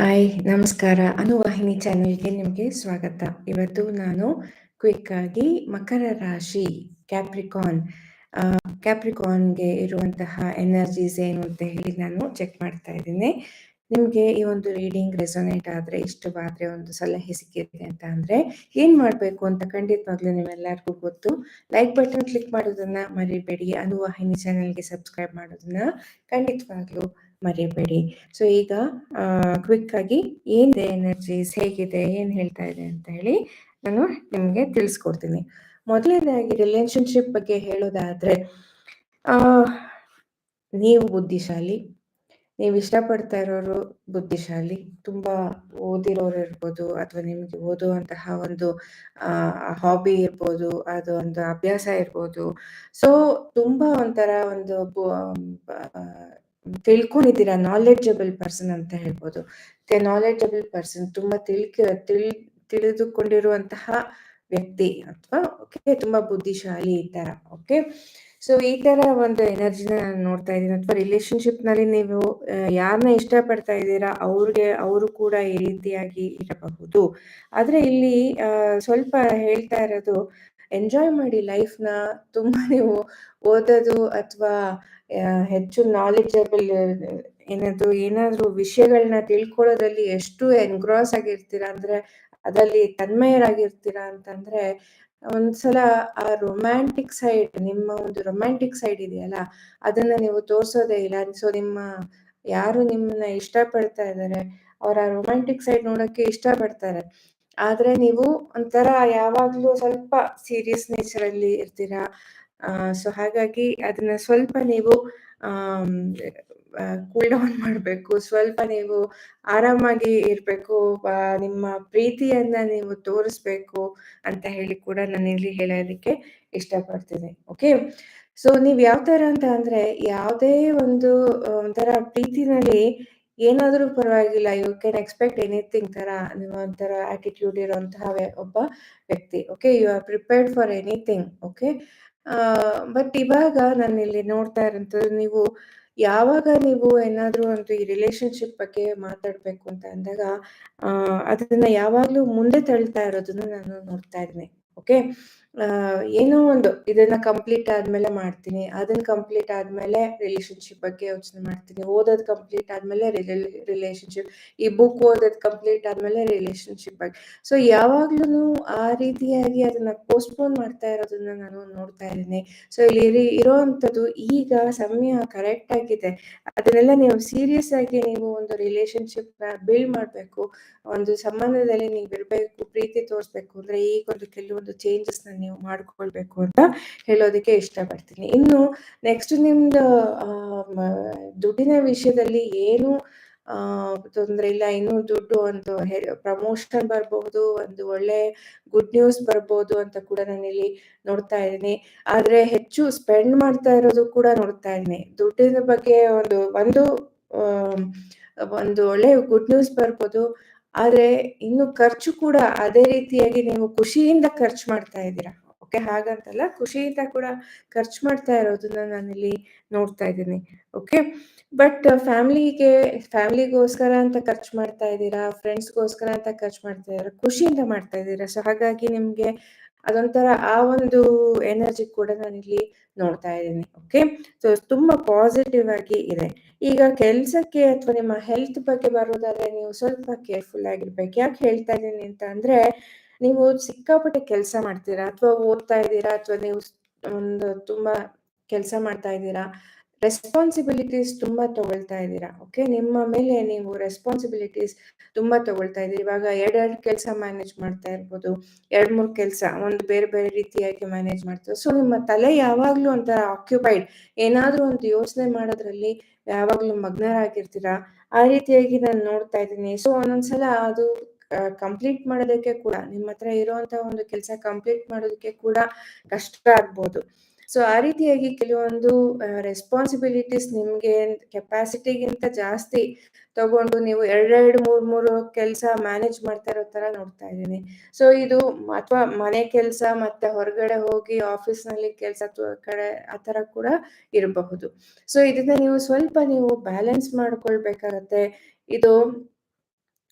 Hi ನಮಸ್ಕಾರ. ಅನುವಾಹಿನಿ ಚಾನೆಲ್ಗೆ ನಿಮಗೆ ಸ್ವಾಗತ. ಇವತ್ತು ನಾನು ಕ್ವಿಕ್ ಆಗಿ ಮಕರ ರಾಶಿ ಕ್ಯಾಪ್ರಿಕಾನ್ ಕ್ಯಾಪ್ರಿಕಾನ್ಗೆ ಇರುವಂತಹ ಎನರ್ಜೀಸ್ ಏನು ಅಂತ ಹೇಳಿ ನಾನು ಚೆಕ್ ಮಾಡ್ತಾ ಇದ್ದೀನಿ. ನಿಮಗೆ ಈ ಒಂದು ರೀಡಿಂಗ್ ರೆಸೊನೇಟ್ ಆದರೆ, ಇಷ್ಟವಾದರೆ ಒಂದು ಸಲಹೆ ಸಿಕ್ಕಿದೆ ಅಂತ ಅಂದರೆ, ಏನು ಮಾಡಬೇಕು ಅಂತ ಖಂಡಿತವಾಗ್ಲೂ ನಿಮ್ಮೆಲ್ಲರಿಗೂ ಗೊತ್ತು. ಲೈಕ್ ಬಟನ್ ಕ್ಲಿಕ್ ಮಾಡೋದನ್ನ ಮರಿಬೇಡಿ. ಅನುವಾಹಿನಿ ಚಾನೆಲ್ಗೆ ಸಬ್ಸ್ಕ್ರೈಬ್ ಮಾಡೋದನ್ನ ಖಂಡಿತವಾಗ್ಲೂ ಮರಿಬೇಡಿ. ಸೊ ಈಗ ಕ್ವಿಕ್ ಆಗಿ ಏನಿದೆ ಎನರ್ಜೀಸ್ ಹೇಗಿದೆ, ಏನು ಹೇಳ್ತಾ ಇದೆ ಅಂತ ಹೇಳಿ ನಾನು ನಿಮಗೆ ತಿಳಿಸ್ಕೊಡ್ತೀನಿ. ಮೊದಲನೇದಾಗಿ ರಿಲೇಶನ್ಶಿಪ್ ಬಗ್ಗೆ ಹೇಳೋದಾದ್ರೆ, ಆ, ನೀವು ಬುದ್ಧಿಶಾಲಿ, ನೀವು ಇಷ್ಟಪಡ್ತಾ ಇರೋರು ಬುದ್ಧಿಶಾಲಿ, ತುಂಬಾ ಓದಿರೋರು ಇರ್ಬೋದು ಅಥವಾ ನಿಮ್ಗೆ ಓದುವಂತಹ ಒಂದು ಹಾಬಿ ಇರ್ಬೋದು, ಅದು ಒಂದು ಅಭ್ಯಾಸ ಇರ್ಬೋದು. ಸೊ ತುಂಬಾ ಒಂಥರ ಒಂದು ತಿಳ್ಕೊಂಡಿದ್ದೀರಾ? ನಾಲೆಡ್ಜಬಲ್ ಪರ್ಸನ್ ಅಂತ ಹೇಳ್ಬೋದು. ನಾಲೆಡ್ಜಬಲ್ ಪರ್ಸನ್ ತುಂಬಾ ತಿಳ್ಕ, ತಿಳ್, ತಿಳಿದುಕೊಂಡಿರುವಂತಹ ವ್ಯಕ್ತಿ ಅಥವಾ ಓಕೆ ತುಂಬಾ ಬುದ್ಧಿಶಾಲಿ ಈ ತರ ಓಕೆ ಸೊ ಈ ತರ ಒಂದು ಎನರ್ಜಿನ ನಾನು ನೋಡ್ತಾ ಇದ್ದೀನಿ. ಅಥವಾ ರಿಲೇಶನ್ಶಿಪ್ನಲ್ಲಿ ನೀವು ಯಾರನ್ನ ಇಷ್ಟಪಡ್ತಾ ಇದ್ದೀರಾ, ಅವ್ರಿಗೆ, ಅವರು ಕೂಡ ಈ ರೀತಿಯಾಗಿ ಇರಬಹುದು. ಆದ್ರೆ ಇಲ್ಲಿ ಸ್ವಲ್ಪ ಹೇಳ್ತಾ ಇರೋದು ಎಂಜಾಯ್ ಮಾಡಿ ಲೈಫ್ನ ತುಂಬಾ ನೀವು ಓದೋದು ಅಥವಾ ಹೆಚ್ಚು ನಾಲೆಜಬಲ್ ಏನದು ಏನಾದ್ರೂ ವಿಷಯಗಳನ್ನ ತಿಳ್ಕೊಳ್ಳೋದ್ರಲ್ಲಿ ಎಷ್ಟು ಎನ್ಗ್ರಾಸ್ ಆಗಿರ್ತೀರಾ ಅಂದ್ರೆ, ಅದರಲ್ಲಿ ತನ್ಮಯರಾಗಿರ್ತೀರಾ ಅಂತಂದ್ರೆ, ಒಂದ್ಸಲ ಆ ರೊಮ್ಯಾಂಟಿಕ್ ಸೈಡ್ ನಿಮ್ಮ ಒಂದು ರೊಮ್ಯಾಂಟಿಕ್ ಸೈಡ್ ಇದೆಯಲ್ಲ, ಅದನ್ನ ನೀವು ತೋರ್ಸೋದೇ ಇಲ್ಲ. ಸೊ ನಿಮ್ಮ, ಯಾರು ನಿಮ್ಮನ್ನ ಇಷ್ಟಪಡ್ತಾ ಇದ್ದಾರೆ, ಅವ್ರ ರೊಮ್ಯಾಂಟಿಕ್ ಸೈಡ್ ನೋಡಕ್ಕೆ ಇಷ್ಟಪಡ್ತಾರೆ. ಆದ್ರೆ ನೀವು ಒಂಥರ ಯಾವಾಗ್ಲೂ ಸ್ವಲ್ಪ ಸೀರಿಯಸ್ ನೇಚರ್ ಅಲ್ಲಿ ಇರ್ತೀರಾ? ಸೊ ಹಾಗಾಗಿ ಅದನ್ನ ಸ್ವಲ್ಪ ನೀವು ಕೂಲ್ ಡೌನ್ ಮಾಡಬೇಕು. ಸ್ವಲ್ಪ ನೀವು ಆರಾಮಾಗಿ ಇರಬೇಕು. ನಿಮ್ಮ ಪ್ರೀತಿಯನ್ನ ನೀವು ತೋರಿಸ್ಬೇಕು ಅಂತ ಹೇಳಿ ಕೂಡ ನಾನು ಇಲ್ಲಿ ಹೇಳೋದಕ್ಕೆ ಇಷ್ಟಪಡ್ತೀನಿ. ಓಕೆ ಸೊ ನೀವ್ ಯಾವ ತರ ಅಂತ ಅಂದ್ರೆ ಯಾವುದೇ ಒಂದು, ಒಂಥರ ಪ್ರೀತಿನಲ್ಲಿ ಏನಾದ್ರೂ ಪರವಾಗಿಲ್ಲ. ಯು ಕ್ಯಾನ್ ಎಕ್ಸ್ಪೆಕ್ಟ್ ಎನಿಥಿಂಗ್ ತರ ನಿಮ್ಮ ಒಂಥರ ಆಟಿಟ್ಯೂಡ್ ಇರುವಂತಹ ಒಬ್ಬ ವ್ಯಕ್ತಿ. Okay you are prepared for anything okay but ಇವಾಗ ನಾನು ಇಲ್ಲಿ ನೋಡ್ತಾ ಇರೋಂಥದ್ದು ನೀವು ಯಾವಾಗ ನೀವು ಏನಾದ್ರೂ ಒಂದು ಈ ರಿಲೇಶನ್ಶಿಪ್ ಬಗ್ಗೆ ಮಾತಾಡ್ಬೇಕು ಅಂತ ಅಂದಾಗ ಅದನ್ನ ಯಾವಾಗ್ಲೂ ಮುಂದೆ ತಳ್ತಾ ಇರೋದನ್ನ ನಾನು ನೋಡ್ತಾ ಇದ್ದೀನಿ ಓಕೆ ಏನೋ ಒಂದು ಇದನ್ನ ಕಂಪ್ಲೀಟ್ ಆದ್ಮೇಲೆ ಮಾಡ್ತೀನಿ. ಅದನ್ನ ಕಂಪ್ಲೀಟ್ ಆದ್ಮೇಲೆ ರಿಲೇಶನ್ಶಿಪ್ ಬಗ್ಗೆ ಯೋಚನೆ ಮಾಡ್ತೀನಿ. ಓದೋದ್ ಕಂಪ್ಲೀಟ್ ಆದ್ಮೇಲೆ ರಿಲೇಶನ್ಶಿಪ್ ಈ ಬುಕ್ ಓದೋದ್ ಕಂಪ್ಲೀಟ್ ಆದ್ಮೇಲೆ ರಿಲೇಶನ್ಶಿಪ್ ಬಗ್ಗೆ. ಸೊ ಯಾವಾಗ್ಲೂ ಆ ರೀತಿಯಾಗಿ ಅದನ್ನ ಪೋಸ್ಟ್ಪೋನ್ ಮಾಡ್ತಾ ಇರೋದನ್ನ ನಾನು ನೋಡ್ತಾ ಇದ್ದೀನಿ. ಸೊ ಇಲ್ಲಿ ಇರೋವಂಥದ್ದು ಈಗ ಸಮಯ ಕರೆಕ್ಟ್ ಆಗಿದೆ. ಅದನ್ನೆಲ್ಲ ನೀವು ಸೀರಿಯಸ್ ಆಗಿ ನೀವು ಒಂದು ರಿಲೇಶನ್ಶಿಪ್ನ ಬಿಲ್ಡ್ ಮಾಡ್ಬೇಕು. ಒಂದು ಸಂಬಂಧದಲ್ಲಿ ನೀವು ಇರ್ಬೇಕು, ಪ್ರೀತಿ ತೋರಿಸ್ಬೇಕು. ಅಂದ್ರೆ ಈಗ ಒಂದು ಕೆಲವೊಂದು ಚೇಂಜಸ್ನ ನೀವು ಮಾಡ್ಕೊಳ್ಬೇಕು ಅಂತ ಹೇಳೋದಕ್ಕೆ ಇಷ್ಟಪಡ್ತೀನಿ. ಇನ್ನು ನೆಕ್ಸ್ಟ್ ನಿಮ್ದು ದುಡ್ಡಿನ ವಿಷಯದಲ್ಲಿ ಏನು ತೊಂದ್ರೆ ಇಲ್ಲ, ಇನ್ನು ದುಡ್ಡು ಒಂದು ಪ್ರಮೋಷನ್ ಬರಬಹುದು ಒಂದು ಒಳ್ಳೆ ಗುಡ್ ನ್ಯೂಸ್ ಬರ್ಬೋದು ಅಂತ ಕೂಡ ನಾನು ಇಲ್ಲಿ ನೋಡ್ತಾ ಇದ್ದೀನಿ. ಆದ್ರೆ ಹೆಚ್ಚು ಸ್ಪೆಂಡ್ ಮಾಡ್ತಾ ಇರೋದು ಕೂಡ ನೋಡ್ತಾ ಇದ್ದೀನಿ. ದುಡ್ಡಿನ ಬಗ್ಗೆ ಒಂದು ಒಂದು ಒಂದು ಒಳ್ಳೆ ಗುಡ್ ನ್ಯೂಸ್ ಬರ್ಬೋದು ಆದ್ರೆ ಇನ್ನು ಖರ್ಚು ಕೂಡ ಅದೇ ರೀತಿಯಾಗಿ ನೀವು ಖುಷಿಯಿಂದ ಖರ್ಚು ಮಾಡ್ತಾ ಇದ್ದೀರಾ? ಓಕೆ, ಹಾಗಂತಲ್ಲ ಖುಷಿಯಿಂದ ಕೂಡ ಖರ್ಚು ಮಾಡ್ತಾ ಇರೋದನ್ನ ನಾನಿಲ್ಲಿ ನೋಡ್ತಾ ಇದ್ದೀನಿ. ಓಕೆ, ಬಟ್ ಫ್ಯಾಮಿಲಿಗೆ, ಫ್ಯಾಮಿಲಿಗೋಸ್ಕರ ಅಂತ ಖರ್ಚು ಮಾಡ್ತಾ ಇದ್ದೀರಾ? ಫ್ರೆಂಡ್ಸ್ಗೋಸ್ಕರ ಅಂತ ಖರ್ಚು ಮಾಡ್ತಾ ಇದ್ದೀರಾ? ಖುಷಿಯಿಂದ ಮಾಡ್ತಾ ಇದ್ದೀರಾ? ಸೊ ಹಾಗಾಗಿ ನಿಮ್ಗೆ ಅದೊಂಥರ ಆ ಒಂದು ಎನರ್ಜಿ ಕೂಡ ನಾನಿಲ್ಲಿ ನೋಡ್ತಾ ಇದ್ದೀನಿ ಓಕೆ ಸೊ ತುಂಬಾ ಪಾಸಿಟಿವ್ ಆಗಿ ಇದೆ. ಈಗ ಕೆಲ್ಸಕ್ಕೆ ಅಥವಾ ನಿಮ್ಮ ಹೆಲ್ತ್ ಬಗ್ಗೆ ಬರೋದಾದ್ರೆ ನೀವು ಸ್ವಲ್ಪ ಕೇರ್ಫುಲ್ ಆಗಿರ್ಬೇಕು. ಯಾಕೆ ಹೇಳ್ತಾ ಇದ್ದೀನಿ ಅಂತ ಅಂದ್ರೆ, ನೀವು ಸಿಕ್ಕಾಪಟ್ಟೆ ಕೆಲಸ ಮಾಡ್ತೀರಾ ಅಥವಾ ಓದ್ತಾ ಇದ್ದೀರಾ ಅಥವಾ ನೀವು ಒಂದು ತುಂಬಾ ಕೆಲಸ ಮಾಡ್ತಾ ಇದ್ದೀರಾ ರೆಸ್ಪಾನ್ಸಿಬಿಲಿಟೀಸ್ ತುಂಬಾ ತಗೊಳ್ತಾ ಇದ್ದೀರಾ? ಓಕೆ ನಿಮ್ಮ ಮೇಲೆ ನೀವು ರೆಸ್ಪಾನ್ಸಿಬಿಲಿಟೀಸ್ ತುಂಬಾ ತಗೊಳ್ತಾ ಇದ್ದೀರಿ. ಇವಾಗ ಎರಡೆರಡು ಕೆಲಸ ಮ್ಯಾನೇಜ್ ಮಾಡ್ತಾ ಇರ್ಬೋದು. ಎರಡ್ ಮೂರ್ ಕೆಲಸ, ಒಂದು ಬೇರೆ ಬೇರೆ ರೀತಿಯಾಗಿ ಮ್ಯಾನೇಜ್ ಮಾಡ್ತೀವಿ ಸೊ ನಿಮ್ಮ ತಲೆ ಯಾವಾಗ್ಲೂ ಒಂಥರ ಆಕ್ಯುಪೈಡ್ ಏನಾದ್ರೂ ಒಂದು ಯೋಚನೆ ಮಾಡೋದ್ರಲ್ಲಿ ಯಾವಾಗ್ಲೂ ಮಗ್ನರಾಗಿರ್ತೀರಾ? ಆ ರೀತಿಯಾಗಿ ನಾನು ನೋಡ್ತಾ ಇದ್ದೀನಿ. ಸೊ ಒಂದೊಂದ್ಸಲ ಅದು ಕಂಪ್ಲೀಟ್ ಮಾಡೋದಕ್ಕೆ ಕೂಡ, ನಿಮ್ಮ ಹತ್ರ ಇರುವಂತಹ ಒಂದು ಕೆಲಸ ಕಂಪ್ಲೀಟ್ ಮಾಡೋದಕ್ಕೆ ಕೂಡ ಕಷ್ಟ ಆಗ್ಬೋದು. ಸೊ ಆ ರೀತಿಯಾಗಿ ಕೆಲವೊಂದು ರೆಸ್ಪಾನ್ಸಿಬಿಲಿಟೀಸ್ ನಿಮ್ಗೆ ಕೆಪಾಸಿಟಿಗಿಂತ ಜಾಸ್ತಿ ತಗೊಂಡು ನೀವು ಎರಡೆರಡು, ಮೂರ್, ಮೂರು ಕೆಲಸ ಮ್ಯಾನೇಜ್ ಮಾಡ್ತಾ ಇರೋ ತರ ನೋಡ್ತಾ ಇದ್ದೀನಿ. ಸೊ ಇದು ಅಥವಾ ಮನೆ ಕೆಲಸ ಮತ್ತೆ ಹೊರಗಡೆ ಹೋಗಿ ಆಫೀಸ್ನಲ್ಲಿ ಕೆಲಸ ಕಡೆ, ಆ ತರ ಕೂಡ ಇರಬಹುದು. ಸೊ ಇದನ್ನ ನೀವು ಸ್ವಲ್ಪ ನೀವು ಬ್ಯಾಲೆನ್ಸ್ ಮಾಡ್ಕೊಳ್ಬೇಕಾಗತ್ತೆ. ಇದು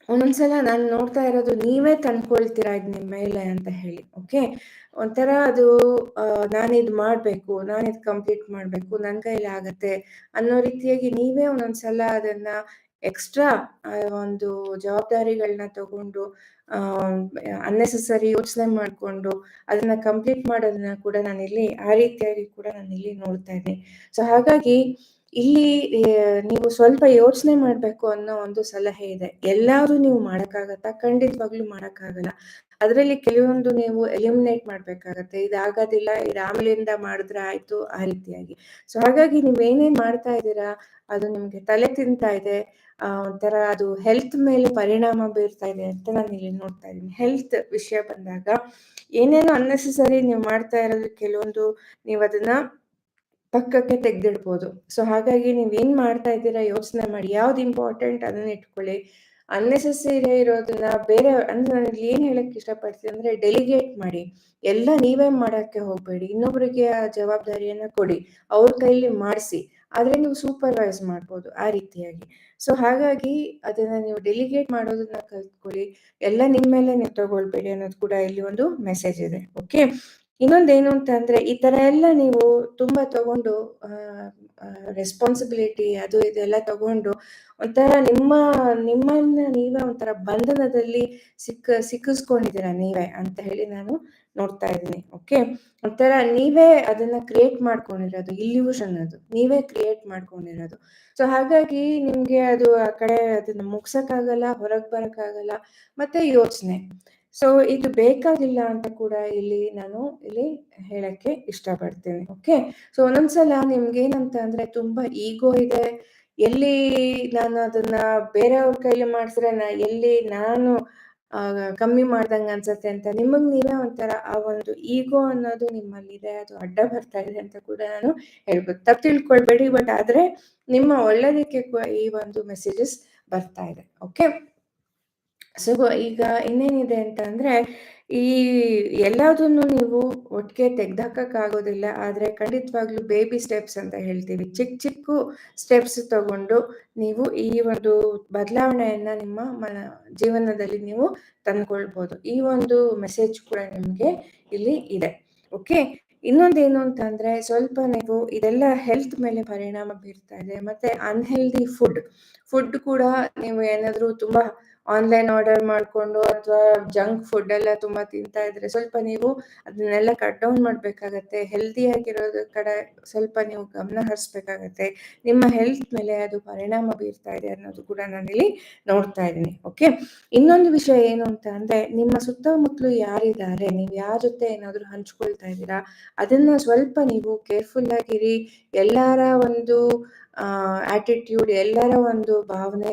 ಒಂದೊಂದ್ಸಲ ನಾನು ನೋಡ್ತಾ ಇರೋದು ನೀವೇ ತಂದ್ಕೊಳ್ತೀರಾ ಇದು ನಿಮ್ಮ ಮೇಲೆ ಅಂತ ಹೇಳಿ ಓಕೆ ಒಂಥರ ಅದು ನಾನಿದು ಮಾಡಬೇಕು ನಾನಿದು ಕಂಪ್ಲೀಟ್ ಮಾಡಬೇಕು ನನ್ನ ಕೈಲಿ ಆಗತ್ತೆ ಅನ್ನೋ ರೀತಿಯಾಗಿ ನೀವೇ ಒಂದೊಂದ್ಸಲ ಅದನ್ನ ಎಕ್ಸ್ಟ್ರಾ ಒಂದು ಜವಾಬ್ದಾರಿಗಳನ್ನ ತಗೊಂಡು ಅನ್ನೆಸೆಸರಿ ಯೋಚನೆ ಮಾಡಿಕೊಂಡು ಅದನ್ನ ಕಂಪ್ಲೀಟ್ ಮಾಡೋದನ್ನ ಕೂಡ ನಾನಿಲ್ಲಿ, ಆ ರೀತಿಯಾಗಿ ಕೂಡ ನಾನಿಲ್ಲಿ ನೋಡ್ತಾ ಇದ್ದೀನಿ. ಸೊ ಹಾಗಾಗಿ ಇಲ್ಲಿ ನೀವು ಸ್ವಲ್ಪ ಯೋಚನೆ ಮಾಡ್ಬೇಕು ಅನ್ನೋ ಒಂದು ಸಲಹೆ ಇದೆ. ಎಲ್ಲಾರು ನೀವು ಮಾಡಕ್ಕಾಗತ್ತಾ? ಖಂಡಿತವಾಗ್ಲೂ ಮಾಡಕ್ಕಾಗಲ್ಲ. ಅದರಲ್ಲಿ ಕೆಲವೊಂದು ನೀವು ಎಲಿಮಿನೇಟ್ ಮಾಡ್ಬೇಕಾಗತ್ತೆ. ಇದಾಗೋದಿಲ್ಲ ಇದು ಆಮೇಲಿಂದ ಮಾಡಿದ್ರೆ ಆಯ್ತು ಆ ರೀತಿಯಾಗಿ. ಸೊ ಹಾಗಾಗಿ ನೀವ್ ಏನೇನ್ ಮಾಡ್ತಾ ಇದ್ದೀರಾ? ಅದು ನಿಮ್ಗೆ ತಲೆ ತಿಂತಾ ಇದೆ. ಒಂಥರ ಅದು ಹೆಲ್ತ್ ಮೇಲೆ ಪರಿಣಾಮ ಬೀರ್ತಾ ಇದೆ ಅಂತ ನಾನು ಇಲ್ಲಿ ನೋಡ್ತಾ ಇದ್ದೀನಿ. ಹೆಲ್ತ್ ವಿಷಯ ಬಂದಾಗ ಏನೇನೋ ಅನ್ನೆಸೆಸರಿ ನೀವು ಮಾಡ್ತಾ ಇರೋದು ಕೆಲವೊಂದು, ನೀವು ಅದನ್ನ ಪಕ್ಕಕ್ಕೆ ತೆಗೆದಿಡ್ಬೋದು. ಸೊ ಹಾಗಾಗಿ ನೀವು ಏನು ಮಾಡ್ತಾ ಇದ್ದೀರಾ ಯೋಚನೆ ಮಾಡಿ, ಯಾವ್ದು ಇಂಪಾರ್ಟೆಂಟ್ ಅದನ್ನ ಇಟ್ಕೊಳ್ಳಿ. ಅನ್ನೆಸೆಸರಿ ಇರೋದನ್ನ ಬೇರೆ, ಅಂದ್ರೆ ನಾನು ಇಲ್ಲಿ ಏನ್ ಹೇಳಕ್ ಇಷ್ಟಪಡ್ತೀನಿ ಅಂದ್ರೆ ಡೆಲಿಗೇಟ್ ಮಾಡಿ. ಎಲ್ಲ ನೀವೇ ಮಾಡಕ್ಕೆ ಹೋಗ್ಬೇಡಿ. ಇನ್ನೊಬ್ರಿಗೆ ಆ ಜವಾಬ್ದಾರಿಯನ್ನ ಕೊಡಿ. ಅವ್ರ ಕೈಲಿ ಮಾಡಿಸಿ. ಆದ್ರೆ ನೀವು ಸೂಪರ್ವೈಸ್ ಮಾಡ್ಬೋದು ಆ ರೀತಿಯಾಗಿ. ಸೊ ಹಾಗಾಗಿ ಅದನ್ನ ನೀವು ಡೆಲಿಗೇಟ್ ಮಾಡೋದನ್ನ ಕಲ್ತ್ಕೊಳ್ಳಿ. ಎಲ್ಲ ನಿಮ್ಮ ಮೇಲೆ ನೀವು ತಗೊಳ್ಬೇಡಿ ಅನ್ನೋದು ಕೂಡ ಇಲ್ಲಿ ಒಂದು ಮೆಸೇಜ್ ಇದೆ. ಓಕೆ ಇನ್ನೊಂದೇನು ಅಂತ ಅಂದ್ರೆ ಈ ತರ ಎಲ್ಲ ನೀವು ತುಂಬಾ ತಗೊಂಡು ರೆಸ್ಪಾನ್ಸಿಬಿಲಿಟಿ ಅದು ಇದೆಲ್ಲ ತಗೊಂಡು ಒಂಥರ ನಿಮ್ಮ, ನಿಮ್ಮನ್ನ ನೀವೇ ಒಂಥರ ಬಂಧನದಲ್ಲಿ ಸಿಕ್ಕ, ಸಿಕ್ಕಿಸ್ಕೊಂಡಿದ್ದೀರಾ ನೀವೇ ಅಂತ ಹೇಳಿ ನಾನು ನೋಡ್ತಾ ಇದ್ದೀನಿ ಓಕೆ ಒಂಥರ ನೀವೇ ಅದನ್ನ ಕ್ರಿಯೇಟ್ ಮಾಡ್ಕೊಂಡಿರೋದು ಇಲ್ಯೂಷನ್ ಅದು. ನೀವೇ ಕ್ರಿಯೇಟ್ ಮಾಡ್ಕೊಂಡಿರೋದು. ಸೊ ಹಾಗಾಗಿ ನಿಮ್ಗೆ ಅದು ಆ ಕಡೆ ಅದನ್ನ ಮುಗ್ಸಕ್ಕಾಗಲ್ಲ, ಹೊರಗ್ ಬರಕ್ಕಾಗಲ್ಲ, ಮತ್ತೆ ಯೋಚನೆ. ಸೊ ಇದು ಬೇಕಾಗಿಲ್ಲ ಅಂತ ಕೂಡ ಇಲ್ಲಿ ನಾನು ಇಲ್ಲಿ ಹೇಳಕ್ಕೆ ಇಷ್ಟಪಡ್ತೀನಿ. ಓಕೆ ಸೊ ಒಂದೊಂದ್ಸಲ ನಿಮ್ಗೆ ಏನಂತ ಅಂದ್ರೆ ತುಂಬಾ ಈಗೋ ಇದೆ. ಎಲ್ಲಿ ನಾನು ಅದನ್ನ ಬೇರೆಯವ್ರ ಕೈಲಿ ಮಾಡಿಸಿದ್ರೆ ನಾ, ಎಲ್ಲಿ ನಾನು ಕಮ್ಮಿ ಮಾಡ್ದಂಗ ಅನ್ಸತ್ತೆ ಅಂತ ನಿಮಗ್ ನೀವೇ ಒಂಥರ ಆ ಒಂದು ಈಗೋ ಅನ್ನೋದು ನಿಮ್ಮಲ್ಲಿದೆ, ಅದು ಅಡ್ಡ ಬರ್ತಾ ಇದೆ ಅಂತ ಕೂಡ ನಾನು ಹೇಳ್ಬೋದು. ತಪ್ಪು ತಿಳ್ಕೊಳ್ಬೇಡಿ ಬಟ್ ಆದ್ರೆ ನಿಮ್ಮ ಒಳ್ಳೇದಕ್ಕೆ ಈ ಒಂದು ಮೆಸೇಜಸ್ ಬರ್ತಾ ಇದೆ. ಓಕೆ ಸೊ, ಈಗ ಇನ್ನೇನಿದೆ ಅಂತಂದ್ರೆ, ಈ ಎಲ್ಲದನ್ನು ನೀವು ಒಟ್ಟಿಗೆ ತೆಗ್ದಾಕಕ್ಕಾಗೋದಿಲ್ಲ, ಆದ್ರೆ ಖಂಡಿತವಾಗ್ಲೂ ಬೇಬಿ ಸ್ಟೆಪ್ಸ್ ಅಂತ ಹೇಳ್ತೀವಿ. ಚಿಕ್ಕ ಚಿಕ್ಕ ಸ್ಟೆಪ್ಸ್ ತಗೊಂಡು ನೀವು ಈ ಒಂದು ಬದಲಾವಣೆಯನ್ನ ನಿಮ್ಮ ಮನ, ಜೀವನದಲ್ಲಿ ನೀವು ತಂದ್ಕೊಳ್ಬೋದು. ಈ ಒಂದು ಮೆಸೇಜ್ ಕೂಡ ನಿಮ್ಗೆ ಇಲ್ಲಿ ಇದೆ. ಓಕೆ ಇನ್ನೊಂದೇನು ಅಂತ ಅಂದ್ರೆ ಸ್ವಲ್ಪ ನೀವು ಇದೆಲ್ಲ ಹೆಲ್ತ್ ಮೇಲೆ ಪರಿಣಾಮ ಬೀರ್ತಾ ಇದೆ, ಮತ್ತೆ ಅನ್ಹೆಲ್ದಿ ಫುಡ್ ಫುಡ್ ಕೂಡ ನೀವು ಏನಾದ್ರು ತುಂಬಾ ಆನ್ಲೈನ್ ಆರ್ಡರ್ ಮಾಡ್ಕೊಂಡು ಅಥವಾ ಜಂಕ್ ಫುಡ್ ಎಲ್ಲ ತುಂಬಾ ತಿಂತಾ ಇದ್ರೆ ಸ್ವಲ್ಪ ನೀವು ಅದನ್ನೆಲ್ಲ ಕಟ್ ಡೌನ್ ಮಾಡ್ಬೇಕಾಗತ್ತೆ. ಹೆಲ್ದಿ ಆಗಿರೋದ್ರ ಕಡೆ ಸ್ವಲ್ಪ ನೀವು ಗಮನ ಹರಿಸ್ಬೇಕಾಗತ್ತೆ. ನಿಮ್ಮ ಹೆಲ್ತ್ ಮೇಲೆ ಅದು ಪರಿಣಾಮ ಬೀರ್ತಾ ಇದೆ ಅನ್ನೋದು ಕೂಡ ನಾನಿಲ್ಲಿ ನೋಡ್ತಾ ಇದ್ದೀನಿ ಓಕೆ ಇನ್ನೊಂದು ವಿಷಯ ಏನು ಅಂತ ಅಂದ್ರೆ, ನಿಮ್ಮ ಸುತ್ತಮುತ್ತಲು ಯಾರಿದ್ದಾರೆ, ನೀವು ಯಾರ ಜೊತೆ ಏನಾದರೂ ಹಂಚ್ಕೊಳ್ತಾ ಇದ್ದೀರಾ, ಅದನ್ನ ಸ್ವಲ್ಪ ನೀವು ಕೇರ್ಫುಲ್ ಆಗಿರಿ. ಎಲ್ಲರ ಒಂದು ಆಟಿಟ್ಯೂಡ್ ಎಲ್ಲರ ಒಂದು ಭಾವನೆ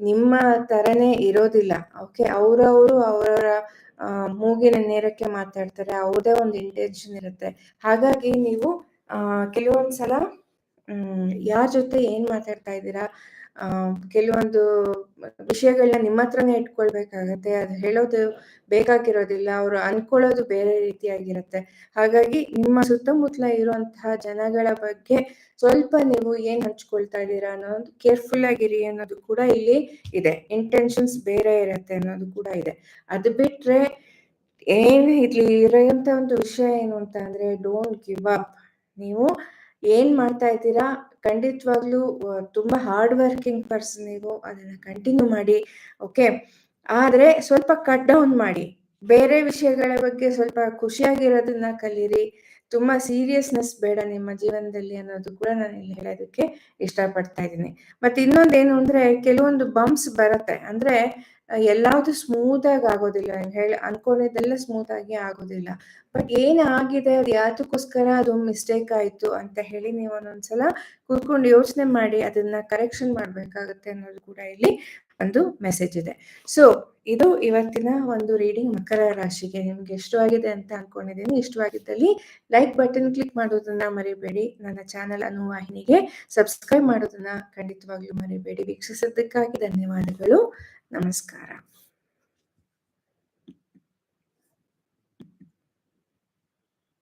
ನಿಮ್ಮ ತರನೇ ಇರೋದಿಲ್ಲ. ಓಕೆ ಅವರವರು ಅವರ ಮೂಗಿನ ನೇರಕ್ಕೆ ಮಾತಾಡ್ತಾರೆ. ಅವ್ರದೇ ಒಂದು ಇಂಟೆನ್ಷನ್ ಇರುತ್ತೆ. ಹಾಗಾಗಿ ನೀವು ಕೆಲವೊಂದ್ಸಲ ಯಾರ ಜೊತೆ ಏನ್ ಮಾತಾಡ್ತಾ ಇದ್ದೀರಾ ಕೆಲವೊಂದು ವಿಷಯಗಳನ್ನ ನಿಮ್ಮ ಹತ್ರನೇ ಇಟ್ಕೊಳ್ಬೇಕಾಗತ್ತೆ. ಅದು ಹೇಳೋದು ಬೇಕಾಗಿರೋದಿಲ್ಲ. ಅವರು ಅನ್ಕೊಳ್ಳೋದು ಬೇರೆ ರೀತಿಯಾಗಿರುತ್ತೆ. ಹಾಗಾಗಿ ನಿಮ್ಮ ಸುತ್ತಮುತ್ತಲ ಇರುವಂತಹ ಜನಗಳ ಬಗ್ಗೆ ಸ್ವಲ್ಪ ನೀವು ಏನ್ ಹಂಚ್ಕೊಳ್ತಾ ಇದ್ದೀರಾ ಅನ್ನೋದು ಕೇರ್ಫುಲ್ ಆಗಿರಿ ಅನ್ನೋದು ಕೂಡ ಇಲ್ಲಿ ಇದೆ. ಇಂಟೆನ್ಷನ್ಸ್ ಬೇರೆ ಇರುತ್ತೆ ಅನ್ನೋದು ಕೂಡ ಇದೆ. ಅದು ಬಿಟ್ರೆ ಏನ್ ಇಲ್ಲಿ ಇರೋಂತ ಒಂದು ವಿಷಯ ಏನು ಅಂತ ಅಂದ್ರೆ ಡೋಂಟ್ ಗಿವ್ ಅಪ್ ನೀವು ಏನ್ ಮಾಡ್ತಾ ಇದ್ದೀರಾ? ಖಂಡಿತವಾಗ್ಲೂ ತುಂಬಾ ಹಾರ್ಡ್ ವರ್ಕಿಂಗ್ ಪರ್ಸನ್ ನೀವು. ಅದನ್ನ ಕಂಟಿನ್ಯೂ ಮಾಡಿ ಓಕೆ ಆದ್ರೆ ಸ್ವಲ್ಪ ಕಟ್ ಡೌನ್ ಮಾಡಿ. ಬೇರೆ ವಿಷಯಗಳ ಬಗ್ಗೆ ಸ್ವಲ್ಪ ಖುಷಿಯಾಗಿರೋದನ್ನ ಕಲೀರಿ. ತುಂಬಾ ಸೀರಿಯಸ್ನೆಸ್ ಬೇಡ ನಿಮ್ಮ ಜೀವನದಲ್ಲಿ ಅನ್ನೋದು ಕೂಡ ನಾನು ಇಲ್ಲಿ ಹೇಳೋದಕ್ಕೆ ಇಷ್ಟಪಡ್ತಾ ಇದ್ದೀನಿ. ಮತ್ತೆ ಇನ್ನೊಂದೇನು ಅಂದ್ರೆ, ಕೆಲವೊಂದು ಬಂಪ್ಸ್ ಬರುತ್ತೆ. ಅಂದ್ರೆ ಎಲ್ಲಾವುದು ಸ್ಮೂತ್ ಆಗಿ ಆಗೋದಿಲ್ಲ. ಹೇಳಿ ಅನ್ಕೊಂಡಿದ್ದೆಲ್ಲ ಸ್ಮೂತ್ ಆಗಿ ಆಗೋದಿಲ್ಲ. ಬಟ್ ಏನಾಗಿದೆ, ಅದು ಯಾತಕ್ಕೋಸ್ಕರ ಅದು ಮಿಸ್ಟೇಕ್ ಆಯ್ತು ಅಂತ ಹೇಳಿ ನೀವು ಒಂದೊಂದ್ಸಲ ಕೂತ್ಕೊಂಡು ಯೋಚನೆ ಮಾಡಿ, ಅದನ್ನ ಕರೆಕ್ಷನ್ ಮಾಡ್ಬೇಕಾಗತ್ತೆ ಅನ್ನೋದು ಕೂಡ ಇಲ್ಲಿ ಒಂದು ಮೆಸೇಜ್ ಇದೆ. ಸೊ ಇದು ಇವತ್ತಿನ ಒಂದು ರೀಡಿಂಗ್ ಮಕರ ರಾಶಿಗೆ ನಿಮ್ಗೆ ಇಷ್ಟವಾಗಿದೆ ಅಂತ ಅನ್ಕೊಂಡಿದ್ದೀನಿ. ಇಷ್ಟವಾಗಿದ್ದಲ್ಲಿ ಲೈಕ್ ಬಟನ್ ಕ್ಲಿಕ್ ಮಾಡೋದನ್ನ ಮರಿಬೇಡಿ. ನನ್ನ ಚಾನೆಲ್ ಅನುವಾಹಿನಿಗೆ ಸಬ್ಸ್ಕ್ರೈಬ್ ಮಾಡೋದನ್ನ ಖಂಡಿತವಾಗ್ಲೂ ಮರಿಬೇಡಿ. ವೀಕ್ಷಿಸಿದ್ದಕ್ಕಾಗಿ ಧನ್ಯವಾದಗಳು. ನಮಸ್ಕಾರ